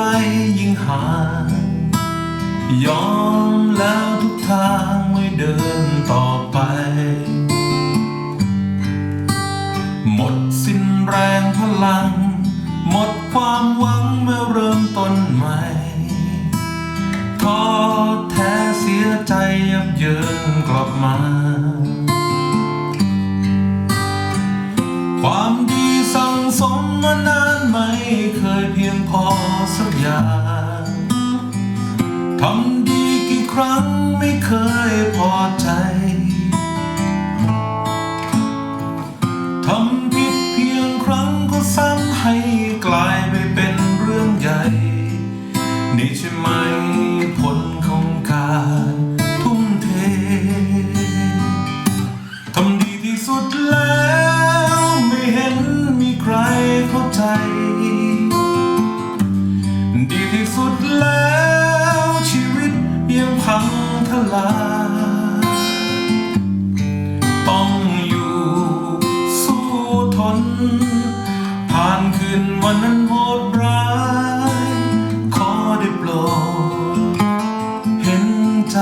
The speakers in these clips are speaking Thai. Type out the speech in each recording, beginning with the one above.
ลยิ่งห่างยอมแล้วทุกทางไม่เดินต่อไป หมดสิ้นแรงพลัง หมดความหวังเมื่อเริ่มต้นใหม่ท้อแท้เสียใจยับเยินกลับมา ความ เคยเพียงพอสักอย่างทำดีกี่ครั้งไม่เคยพอใจ ลา ต้องอยู่สู้ทน ผ่านคืนวันนั้นโหดร้าย ขอได้โปรดเห็นใจ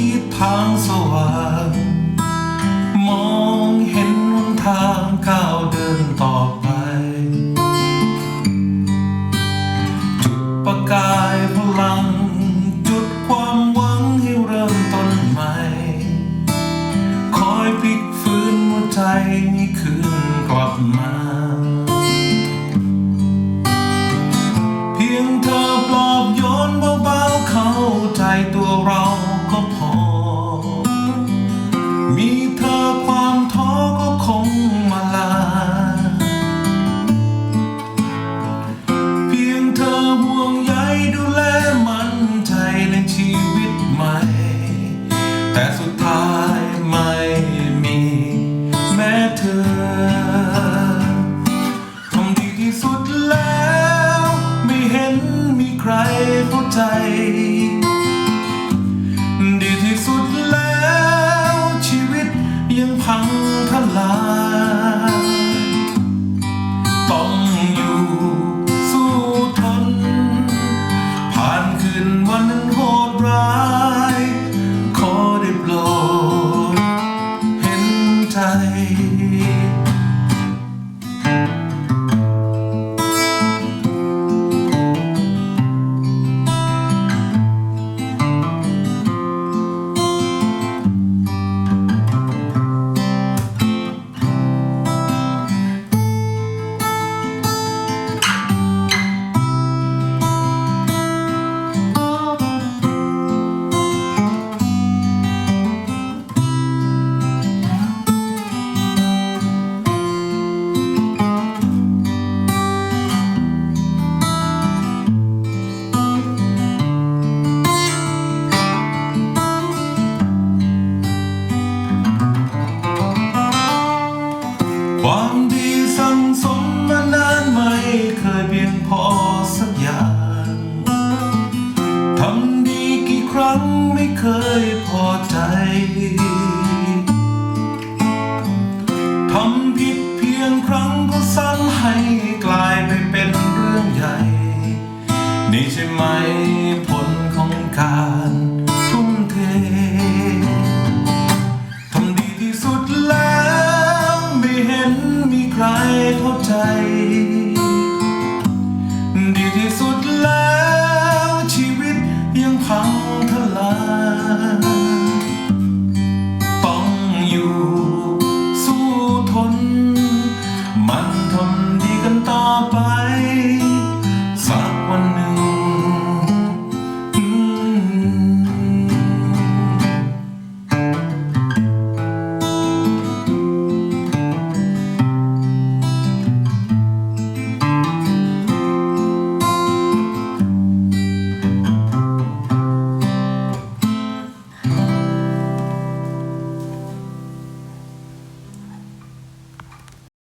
ที่ทางสว่าง มองเห็นหนทางก้าวเดินต่อไป จุดประกายพลัง จุดความหวังให้เริ่มต้นใหม่ คอยพลิกฟื้นหัวใจให้คืนกลับมา ห่วงใยดูแลมั่นใจในชีวิตใหม่ แต่สุดท้ายไม่มีแม้เธอ